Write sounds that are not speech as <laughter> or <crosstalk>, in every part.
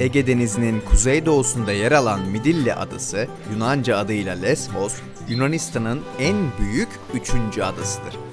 Ege Denizi'nin kuzeydoğusunda yer alan Midilli Adası, Yunanca adıyla Lesbos, Yunanistan'ın en büyük üçüncü adasıdır.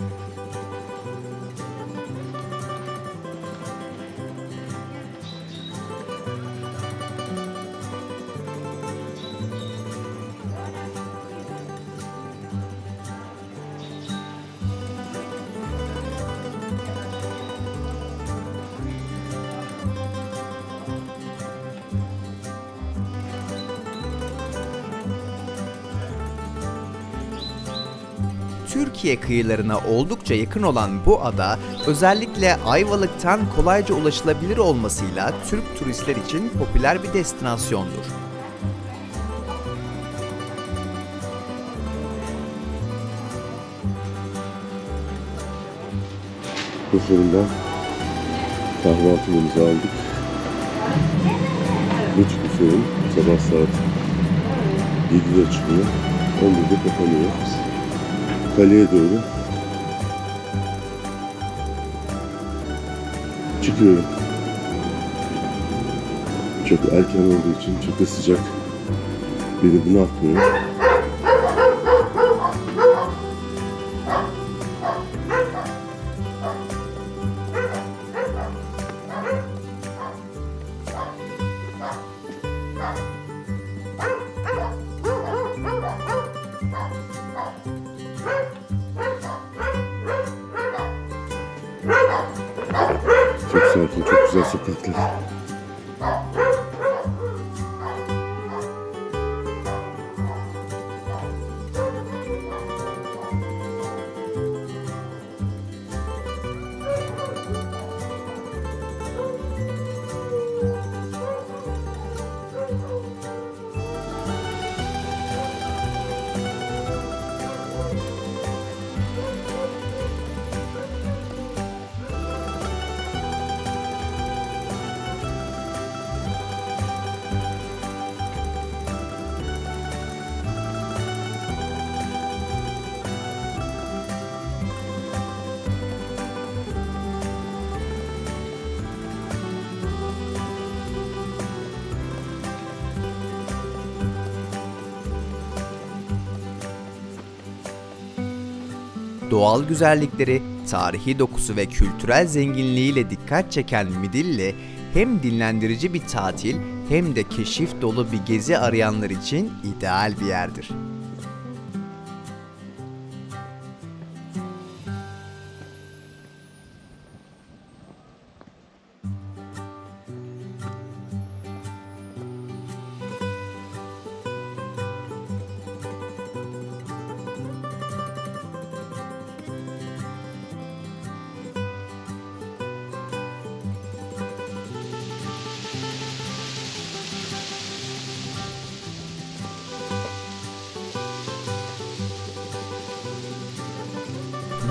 Türkiye kıyılarına oldukça yakın olan bu ada, özellikle Ayvalık'tan kolayca ulaşılabilir olmasıyla Türk turistler için popüler bir destinasyondur. Bu fırından kahvaltımızı aldık. Bir fırın sabah saat 7'de çıkıyor. 11'de kapanıyor. Kaleye doğru çıkıyorum. Çok erken olduğu için çok da sıcak. Beni bunaltmıyor. Çok çok güzel Doğal güzellikleri, tarihi dokusu ve kültürel zenginliğiyle dikkat çeken Midilli, hem dinlendirici bir tatil hem de keşif dolu bir gezi arayanlar için ideal bir yerdir.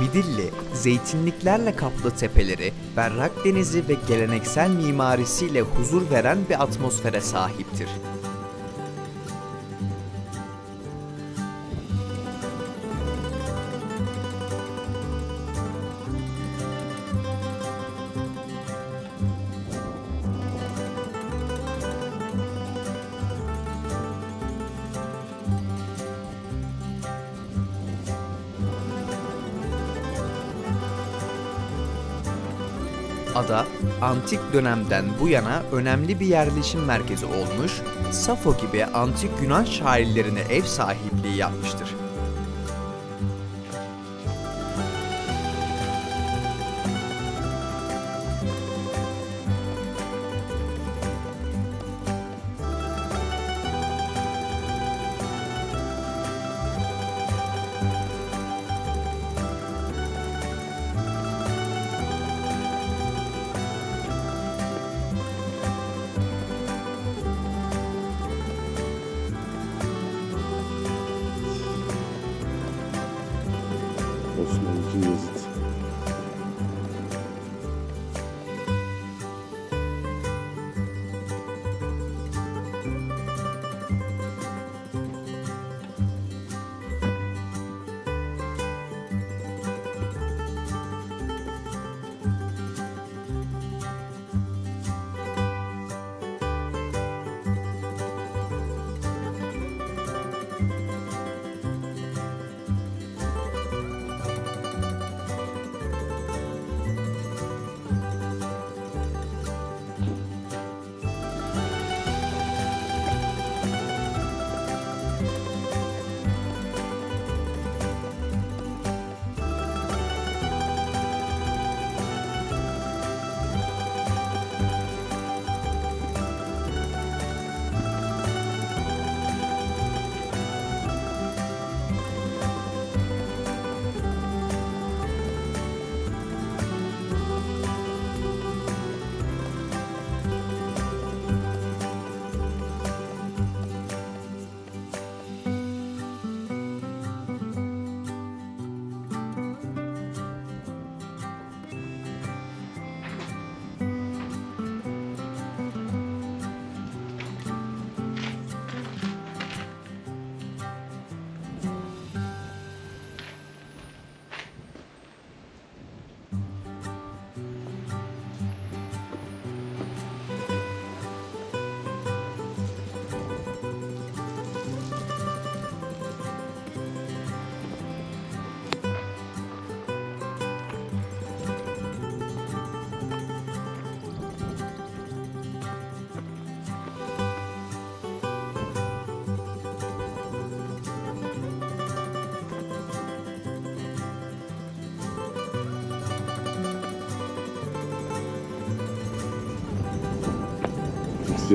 Midilli, zeytinliklerle kaplı tepeleri, berrak denizi ve geleneksel mimarisiyle huzur veren bir atmosfere sahiptir. Antik dönemden bu yana önemli bir yerleşim merkezi olmuş, Safo gibi antik Yunan şairlerine ev sahipliği yapmıştır.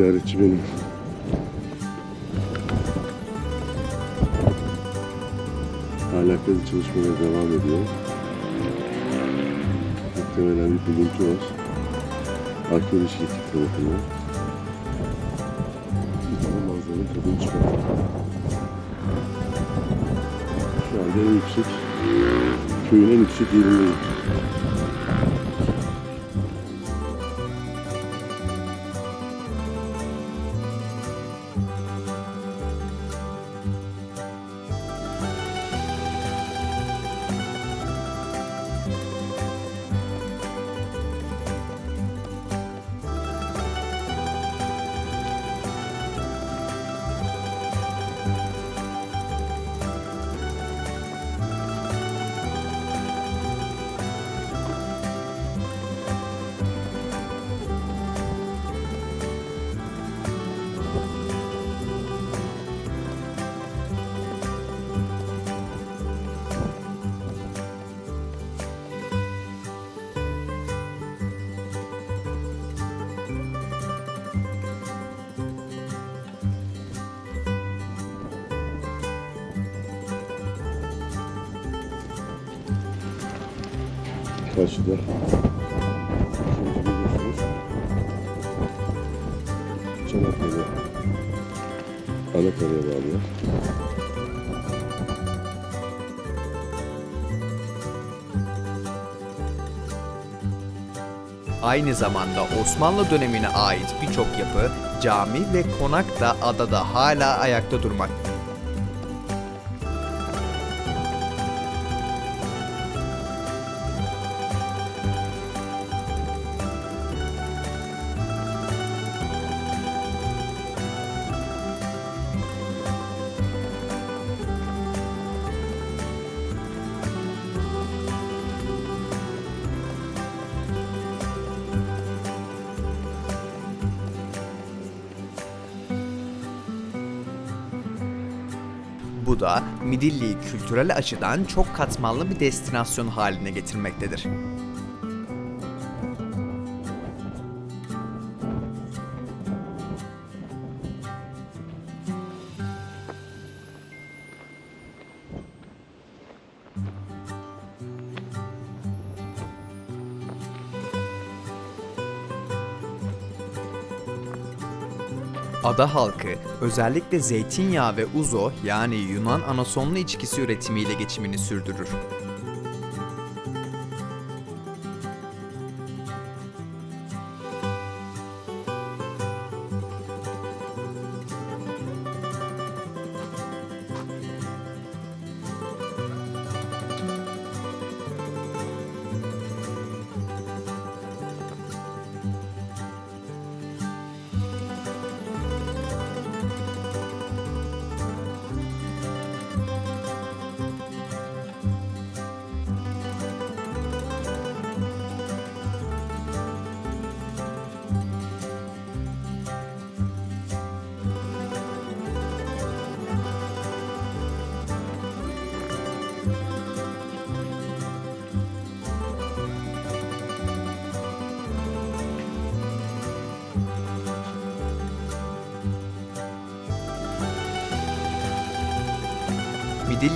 Ziyaretçi benim. Hala kazı çalışmaları devam ediyor. Muhtemelen bir buluntu var. Arkeoloji ekip tarafından. Bir tane manzaranın tadını çıkartıyor. Şu anda en yüksek, köyün en yüksek yerindeyim. Karşıda. Çanakkale. Anakara'ya bağlıyor. Aynı zamanda Osmanlı dönemine ait birçok yapı, cami ve konak da adada hala ayakta durmakta. Bu da Midilli'yi kültürel açıdan çok katmanlı bir destinasyon haline getirmektedir. Ada halkı özellikle zeytinyağı ve uzo yani Yunan anasonlu içkisi üretimiyle geçimini sürdürür.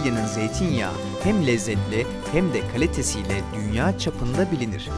Midilya'nın zeytinyağı hem lezzetli hem de kalitesiyle dünya çapında bilinir.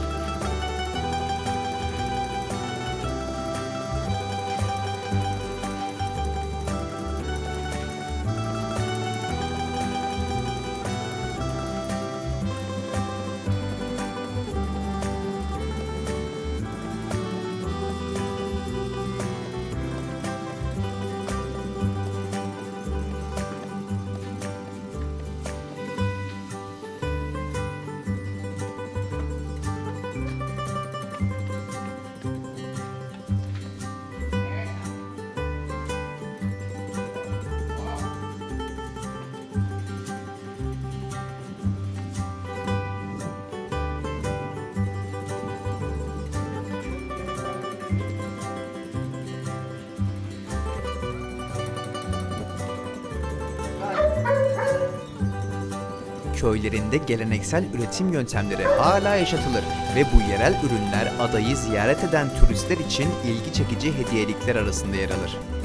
Köylerinde geleneksel üretim yöntemleri hala yaşatılır ve bu yerel ürünler adayı ziyaret eden turistler için ilgi çekici hediyelikler arasında yer alır.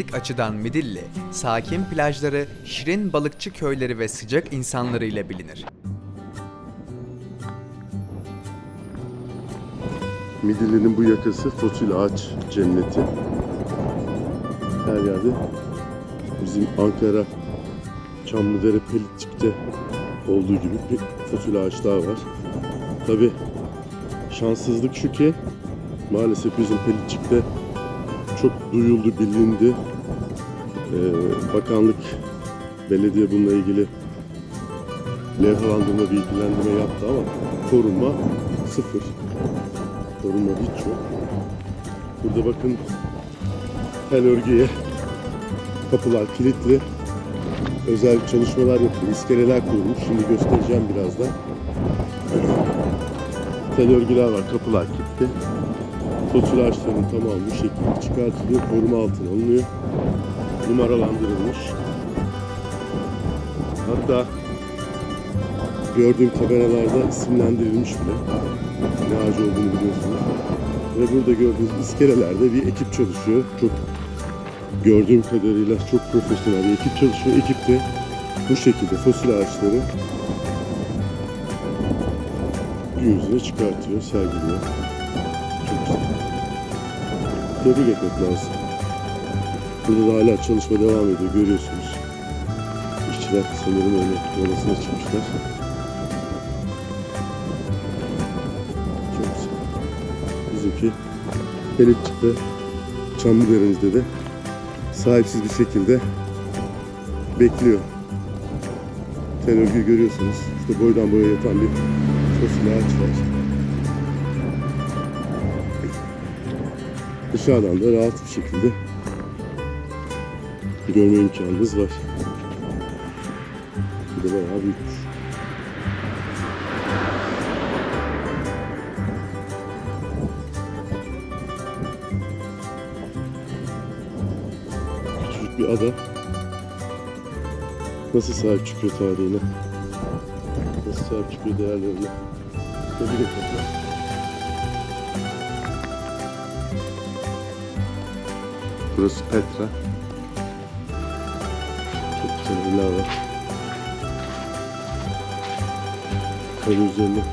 Turistik açıdan Midilli, sakin plajları, şirin balıkçı köyleri ve sıcak insanlarıyla bilinir. Midilli'nin bu yakası fosil ağaç cenneti. Her yerde bizim Ankara Çamlıdere Pelitçik'te olduğu gibi bir fosil ağaçlar var. Tabi şanssızlık şu ki maalesef bizim Pelitçik'te çok duyuldu, bilindi. Ee, bakanlık, belediye bununla ilgili levhalandırma, bilgilendirme yaptı ama korunma sıfır. Korunma hiç yok. Burada bakın tel örgüye kapılar kilitli. Özel çalışmalar yapılıyor. İskeleler kurulmuş. Şimdi göstereceğim birazdan. <clears throat> Tel örgüler var. Kapılar kilitli. Fosil ağaçlarının tamamı bu şekilde çıkartılıyor. Koruma altına alınıyor. Numaralandırılmış. Hatta gördüğüm tabelalarda isimlendirilmiş bile. Ne ağacı olduğunu biliyorsunuz. Ve burada gördüğünüz iskelelerde bir ekip çalışıyor. Çok gördüğüm kadarıyla çok profesyonel bir ekip çalışıyor. Ekip de bu şekilde fosil ağaçları yüzüne çıkartıyor, sergiliyor. Tebrik etmek lazım. Burada da hala çalışma devam ediyor, görüyorsunuz. İşçiler sanırım öyle yolasına çıkmışlar. Çok güzel. Bizimki Pelitçik'te, Çamlıdere'mizde de sahipsiz bir şekilde bekliyor. Tel örgüyü görüyorsunuz. İşte boydan boya yatan bir fosil ağaç var. Dışarıdan da rahat bir şekilde görme imkanımız var. Bu da bayağı büyükmüş. Küçücük bir ada. Nasıl sahip çıkıyor tarihine? Nasıl sahip çıkıyor değerlerine? Tebrik etmek Burası Petra. Çok güzel evler var. Kale üzerine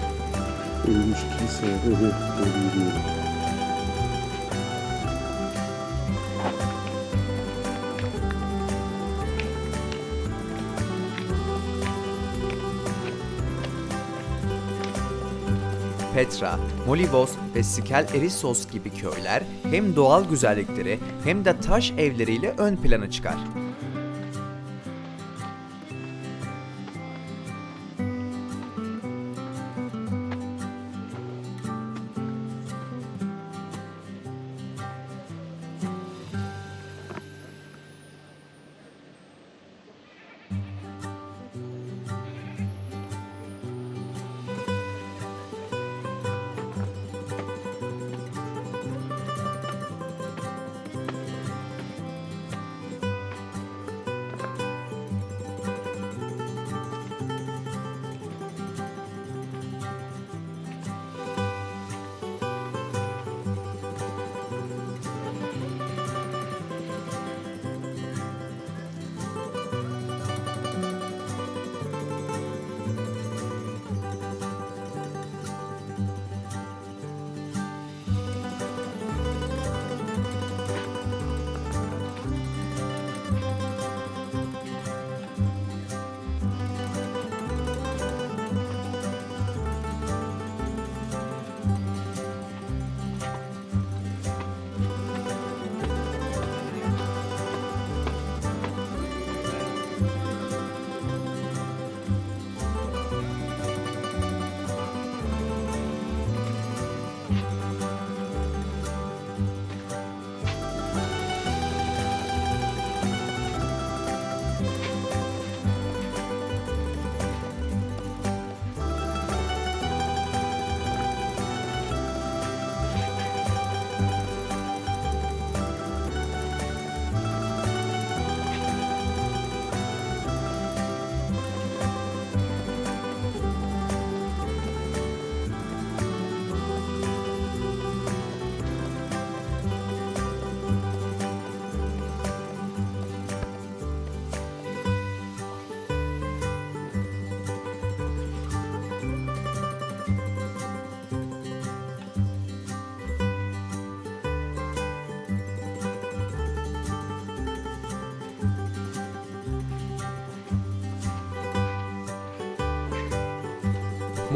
örülmüş kilise var. Oraya doğru yürüyorum. Petra, Molivos ve Skel Erissos gibi köyler hem doğal güzellikleri hem de taş evleriyle ön plana çıkar.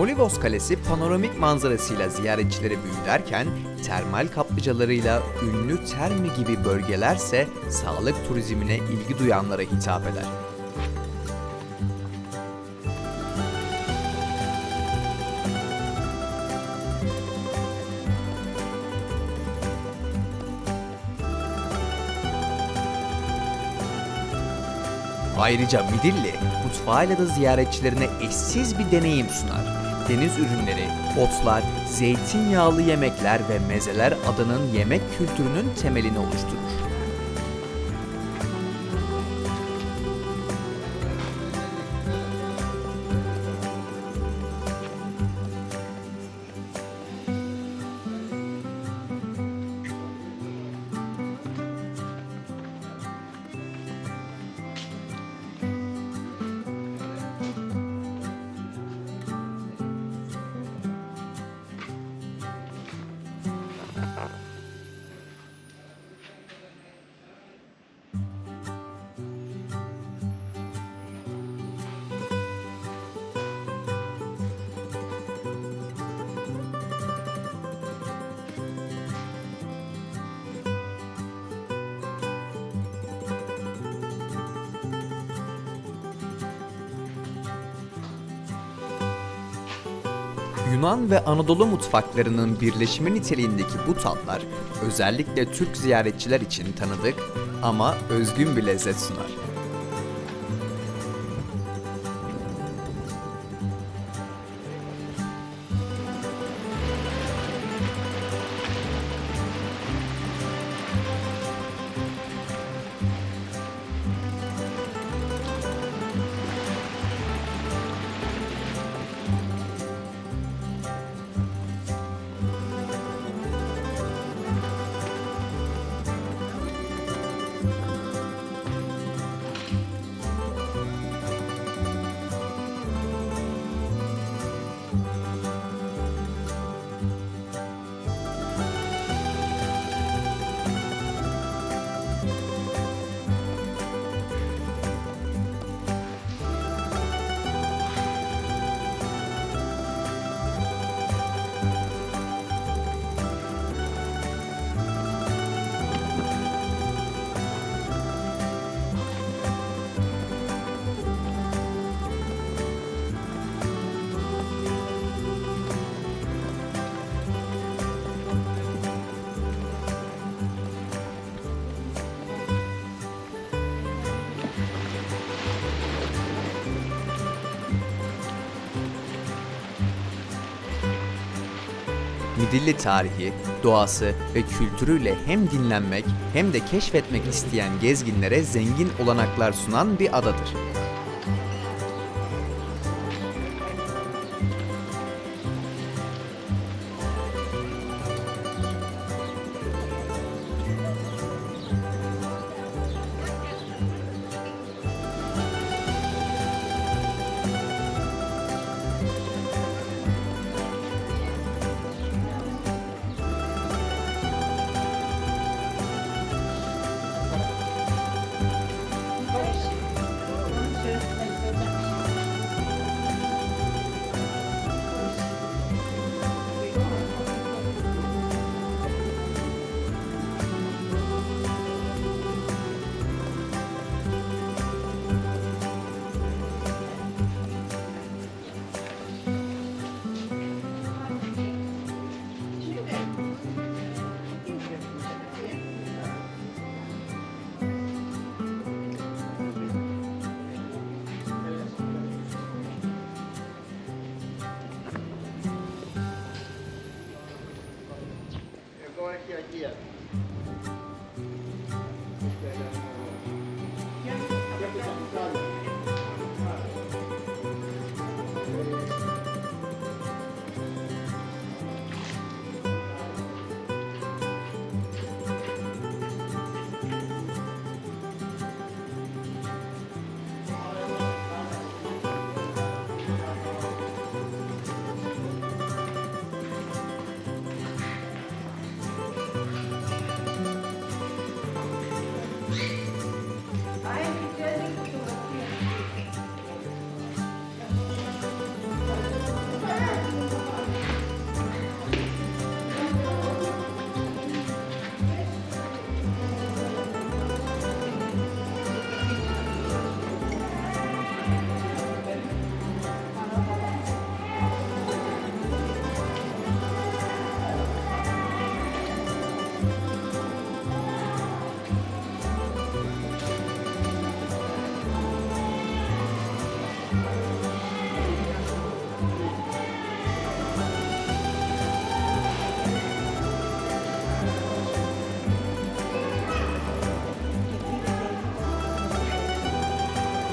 Molivos Kalesi panoramik manzarasıyla ziyaretçileri büyülerken termal kaplıcalarıyla ünlü Termi gibi bölgelerse sağlık turizmine ilgi duyanlara hitap eder. Ayrıca Midilli, mutfağıyla da ziyaretçilerine eşsiz bir deneyim sunar. Deniz ürünleri, otlar, zeytinyağlı yemekler ve mezeler adanın yemek kültürünün temelini oluşturur. Yunan ve Anadolu mutfaklarının birleşimi niteliğindeki bu tatlar özellikle Türk ziyaretçiler için tanıdık ama özgün bir lezzet sunar. Midilli tarihi, doğası ve kültürüyle hem dinlenmek hem de keşfetmek isteyen gezginlere zengin olanaklar sunan bir adadır.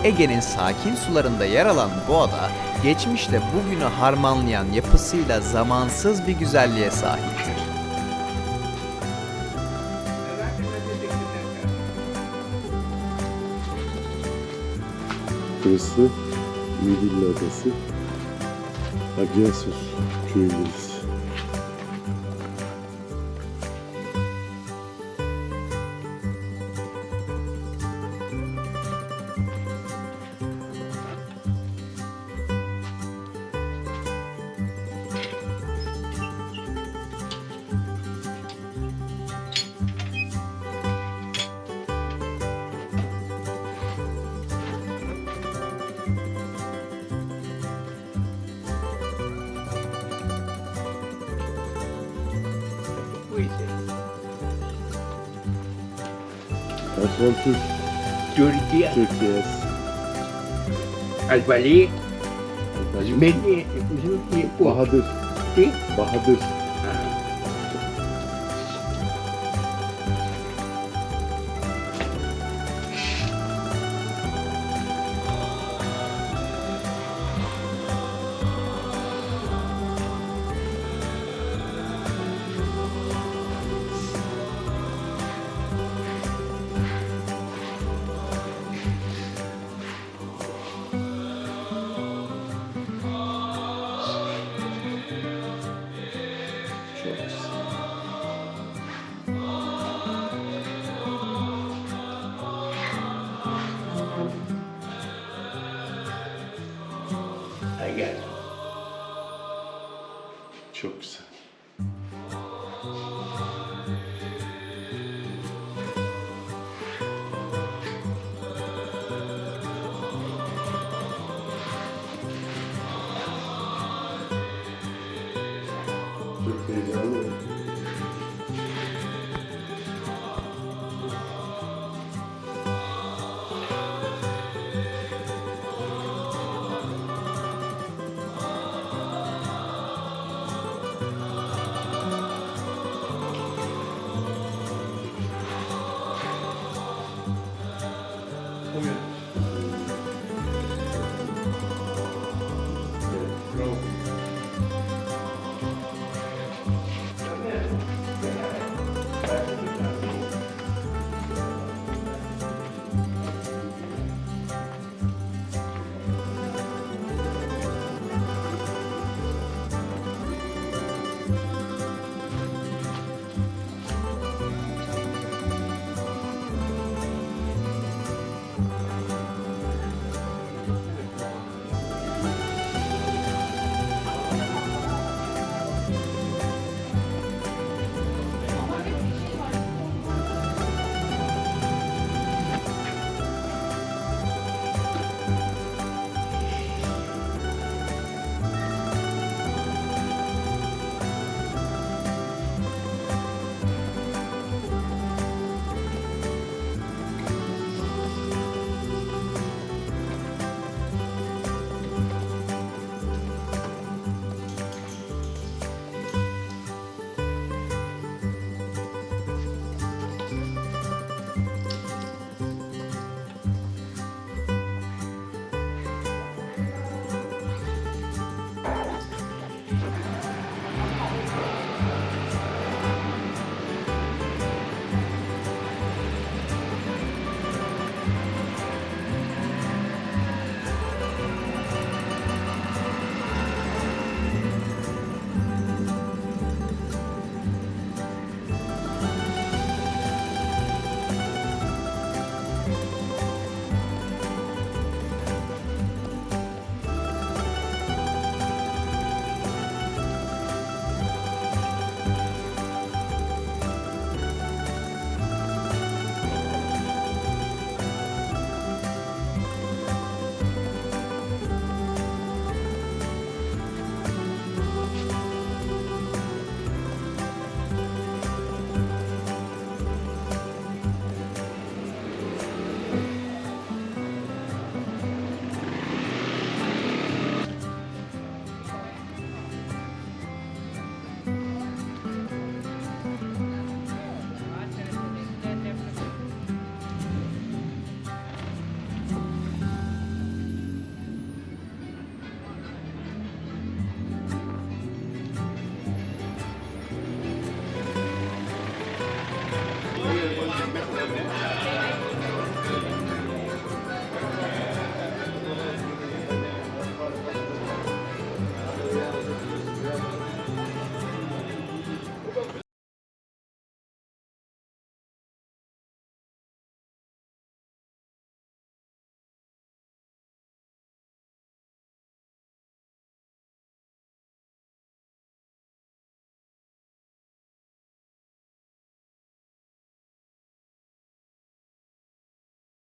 Ege'nin sakin sularında yer alan bu ada, geçmişle bugünü harmanlayan yapısıyla zamansız bir güzelliğe sahiptir. Burası Midilli Adası. Agyasos köyündeyiz. Albali, beni bizim bu Bahadır. Ki? Bahadır. Çok Çok heyecanlı.